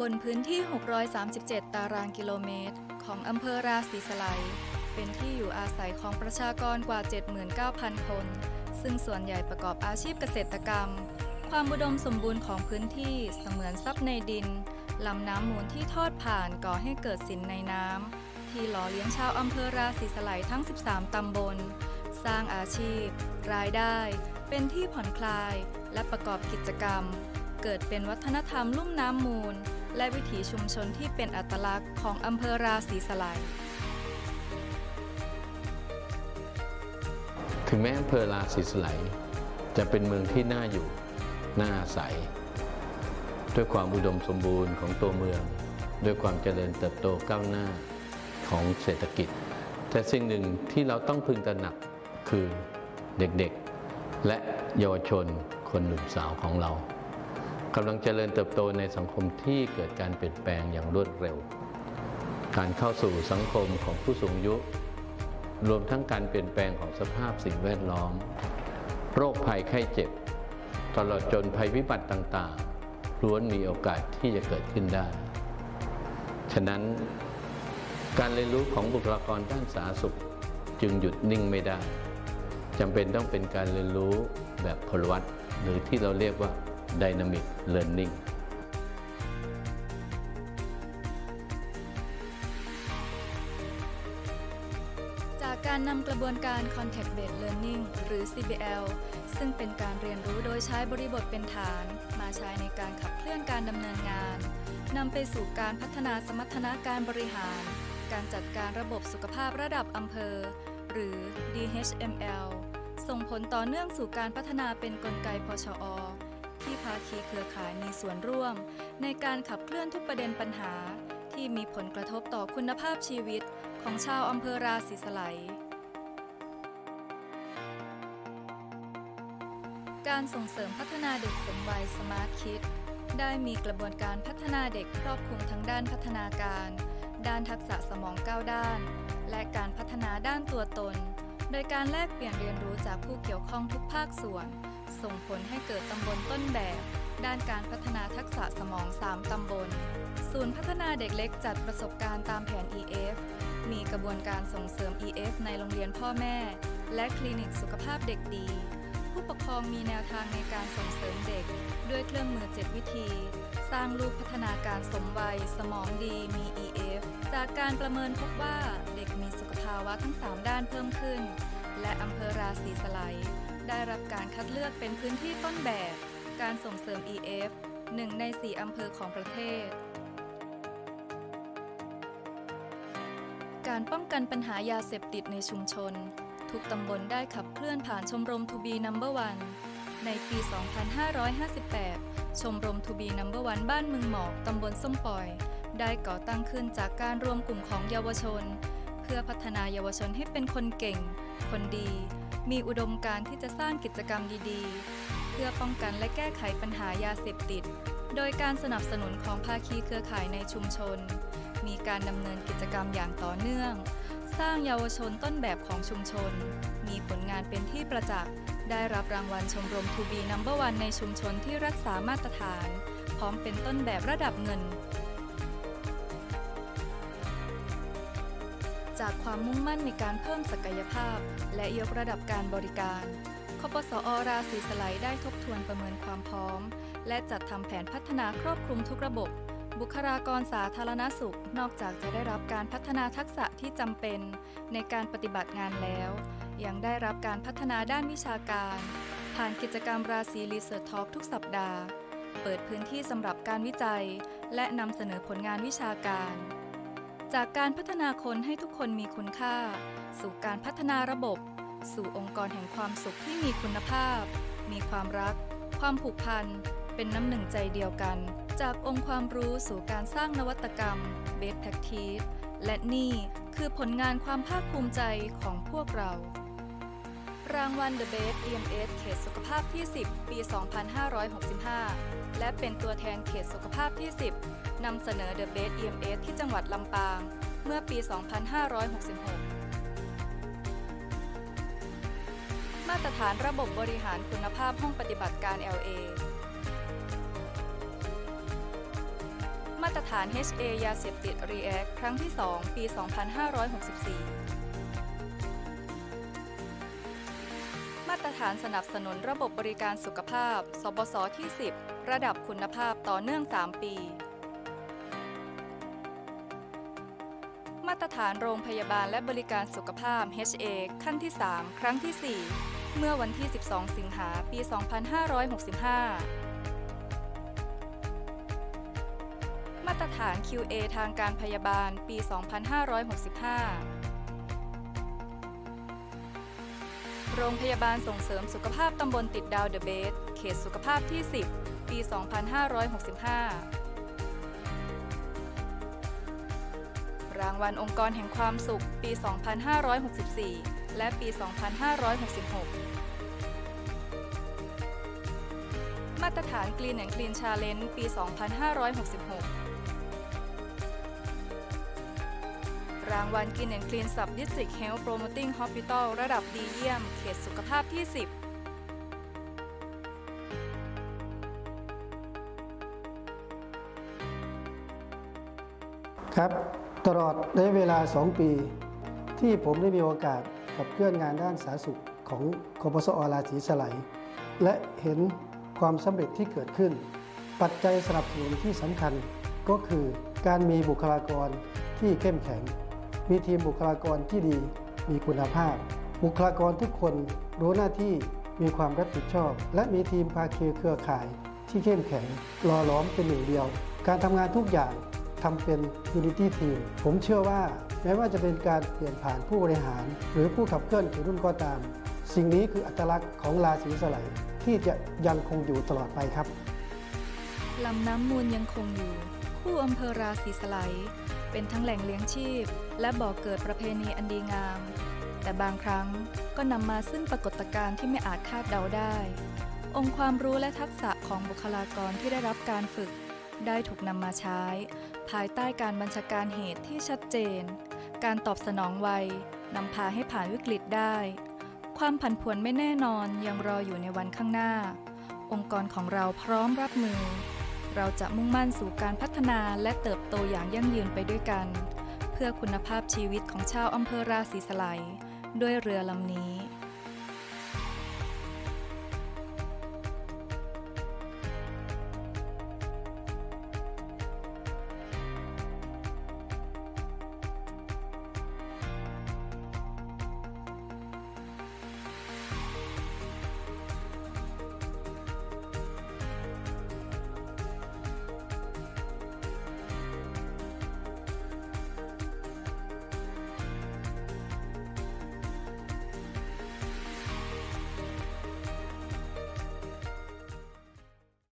บนพื้นที่ 637 ตารางกิโลเมตร ของอำเภอราศีสไลยเป็นที่อยู่อาศัยของประชากรกว่า 79,000 คน ซึ่งส่วนใหญ่ประกอบอาชีพเกษตรกรรม ความอุดมสมบูรณ์ของพื้นที่เสมือนทรัพย์ในดิน ลำน้ำมูลที่ทอดผ่านก่อให้เกิดสินในน้ำ ที่หล่อเลี้ยงชาวอำเภอราศีสไลยทั้ง 13 ตำบล สร้างอาชีพ รายได้ เป็นที่ผ่อนคลาย และประกอบกิจกรรม เกิดเป็นวัฒนธรรมลุ่มน้ำมูล และวิถีชุมชนที่เป็นอัตลักษณ์ของอำเภอราศีสไลยถึงแม้อำเภอราศีสไลยจะเป็นเมืองที่น่าอยู่น่าอาศัย ด้วยความอุดมสมบูรณ์ของตัวเมือง ด้วยความเจริญเติบโตก้าวหน้าของเศรษฐกิจ แต่สิ่งหนึ่งที่เราต้องพึงตระหนักคือเด็กๆ และเยาวชนคนหนุ่มสาวของเรา กำลังเจริญเติบโตในสังคมที่เกิดการเปลี่ยนแปลงอย่างรวดเร็ว การเข้าสู่สังคมของผู้สูงอายุ รวมทั้งการเปลี่ยนแปลงของสภาพสิ่งแวดล้อม โรคภัยไข้เจ็บ ตลอดจนภัยพิบัติต่างๆ ล้วนมีโอกาสที่จะเกิดขึ้นได้ ฉะนั้น การเรียนรู้ของบุคลากรด้านสาธารณสุขจึงหยุดนิ่งไม่ได้จำเป็นต้องเป็นการเรียนรู้แบบพลวัตหรือที่เราเรียกว่า Dynamic Learning จากการนำกระบวนการ Contact Based Learning หรือ CBL ซึ่งเป็นการเรียนรู้โดยใช้บริบทเป็นฐาน มาใช้ในการขับเคลื่อนการดำเนินงาน นำไปสู่การพัฒนาสมรรถนะการบริหาร การจัดการระบบสุขภาพระดับอำเภอ หรือ DHML ส่งผลต่อเนื่องสู่การพัฒนาเป็นกลไกพชอ ที่ภาคีเครือข่ายมีส่วนร่วม ในการขับเคลื่อนทุกประเด็นปัญหา ที่มีผลกระทบต่อคุณภาพชีวิตของชาวอำเภอราศีสไลยการส่งเสริมพัฒนาเด็กสมวัยสมาร์ทคิดได้มีกระบวนการพัฒนาเด็กครอบคลุมทั้งด้านพัฒนาการ ด้านทักษะสมองก้าวด้าน และการพัฒนาด้านตัวตน โดยการแลกเปลี่ยนเรียนรู้จากผู้เกี่ยวข้องทุกภาคส่วน ส่งผลให้เกิดตำบลต้นแบบ ด้านการพัฒนาทักษะสมอง 3 ตำบล ศูนย์พัฒนาเด็กเล็กจัดประสบการณ์ตามแผน EF มีกระบวนการส่งเสริม EF ในโรงเรียนพ่อแม่ และคลินิกสุขภาพเด็กดี ผู้ปกครองมีแนวทางในการส่งเสริมเด็ก ด้วยเครื่องมือ 7 วิธี สร้างลูกพัฒนาการสมวัย สมองดีมี EF จากการประเมินพบว่าเด็กมีสุขาวะทั้ง 3 ด้านเพิ่มขึ้น และอำเภอราศีสไลยได้รับการคัดเลือกเป็นพื้นที่ต้นแบบ การส่งเสริม EF หนึ่งใน4อำเภอของประเทศ การป้องกันปัญหายาเสพติดในชุมชน ทุกตำบลได้ขับเคลื่อนผ่านชมรมทูบีนัมเบอร์วันในปี 2558 ชมรมทูบีนัมเบอร์วันบ้านเมืองหมอกตำบลส้มปล่อย ได้ก่อตั้งขึ้นจากการรวมกลุ่มของเยาวชน พื่อพัฒนายาวชนให้เป็นคนเก่ง คนดี มีอุดมการณ์ที่จะสร้างกิจกรรมดีๆ เพื่อป้องกันและแก้ไขปัญหายาเสพติด โดยการสนับสนุนของภาคีเครือข่ายในชุมชน มีการดำเนินกิจกรรมอย่างต่อเนื่อง สร้างเยาวชนต้นแบบของชุมชน มีผลงานเป็นที่ประจักษ์ ได้รับรางวัลชมรมทูบีนัมเบอร์วันในชุมชนที่รักษามาตรฐาน พร้อมเป็นต้นแบบระดับเงิน จากความมุ่งมั่นในการเพิ่มศักยภาพ และยกระดับการบริการคปสอราศีสไลด์ได้ทบทวนประเมินความพร้อม และจัดทำแผนพัฒนาครอบคลุมทุกระบบ บุคลากรสาธารณสุข นอกจากจะได้รับการพัฒนาทักษะที่จำเป็น ในการปฏิบัติงานแล้ว ยังได้รับการพัฒนาด้านวิชาการ ผ่านกิจกรรมราศีรีเสิร์ชทอ k ทุกสัปดาห์ เปิดพื้นที่สำหรับการวิจัย และนำเสนอผลงานวิชาการ จากการพัฒนาคนให้ทุกคนมีคุณค่า สู่การพัฒนาระบบ สู่องค์กรแห่งความสุขที่มีคุณภาพ มีความรัก ความผูกพัน เป็นน้ำหนึ่งใจเดียวกัน จากองค์ความรู้สู่การสร้างนวัตกรรมเบสแท็กทีสและนี่คือผลงานความภาคภูมิใจของพวกเรา รางวัล The Best EMS เขตสุขภาพที่ 10 ปี 2565 และเป็นตัวแทนเขตสุขภาพที่ 10 นำเสนอ The Best EMS ที่จังหวัดลำปาง เมื่อปี 2566 มาตรฐานระบบบริหารคุณภาพห้องปฏิบัติการ LA มามาตรฐาน HA ยาเสพติด REACT ครั้งที่ 2 ปี 2564 ตรฐานสนับสนุนระบบบริการสุขภาพ สบสที่ 10 ระดับคุณภาพต่อเนื่อง 3 ปี มาตรฐานโรงพยาบาลและบริการสุขภาพ HA ขั้นที่ 3 ครั้งที่ 4 เมื่อวันที่ 12 สิงหาปี 2565มาตรฐาน QA ทางการพยาบาล ปี 2565 โรงพยาบาลส่งเสริมสุขภาพตำบลติดดาวเดอะเบสเขตสุขภาพที่ 10 ปี 2565 รางวัลองค์กรแห่งความสุข ปี 2564 และปี 2566 มาตรฐาน Clean and Clean Challenge ปี 2566 รางวัล Clean and Clean Sub District Health Promoting Hospital ระดับดีเยี่ยม เขตสุขภาพที่ 10ครับตลอดระยะเวลา 2 ปี ที่ผมได้มีโอกาสกับเคลื่อนงานด้านสาธารณสุขของคปสอราศีสไลยและเห็นความสำเร็จที่เกิดขึ้น ปัจจัยสนับสนุนที่สำคัญก็คือการมีบุคลากรที่เข้มแข็ง มีทีมบุคลากรที่ดี มีคุณภาพ บุคลากรทุกคนรู้หน้าที่มีความรับผิดชอบ และมีทีมภาคีเครือข่าย ที่เข้มแข็งหล่อล้อมเป็นหนึ่งเดียว การทำงานทุกอย่างทำเป็น Unity Team ผมเชื่อว่าแม้ว่าจะเป็นการเปลี่ยนผ่านผู้บริหาร หรือผู้ขับเคลื่อนกี่รุ่นก็ตาม สิ่งนี้คืออัตลักษณ์ของราศีสไลที่จะยังคงอยู่ตลอดไปครับลำน้ำมูลยังคงอยู่ คู่อำเภอราศีสไล เป็นทั้งแหล่งเลี้ยงชีพ และบ่อเกิดประเพณีอันดีงาม แต่บางครั้งก็นำมาซึ่งปรากฏการณ์ที่ไม่อาจคาดเดาได้ องค์ความรู้และทักษะของบุคลากรที่ได้รับการฝึก ได้ถูกนำมาใช้ ภายใต้การบัญชาการเหตุที่ชัดเจน การตอบสนองไวนำพาให้ผ่านวิกฤตได้ ความผันผวนไม่แน่นอนยังรออยู่ในวันข้างหน้า องค์กรของเราพร้อมรับมือ เราจะมุ่งมั่นสู่การพัฒนาและเติบโตอย่างยั่งยืนไปด้วยกัน เพื่อคุณภาพชีวิตของชาวอำเภอราศีสไลยด้วยเรือลำนี้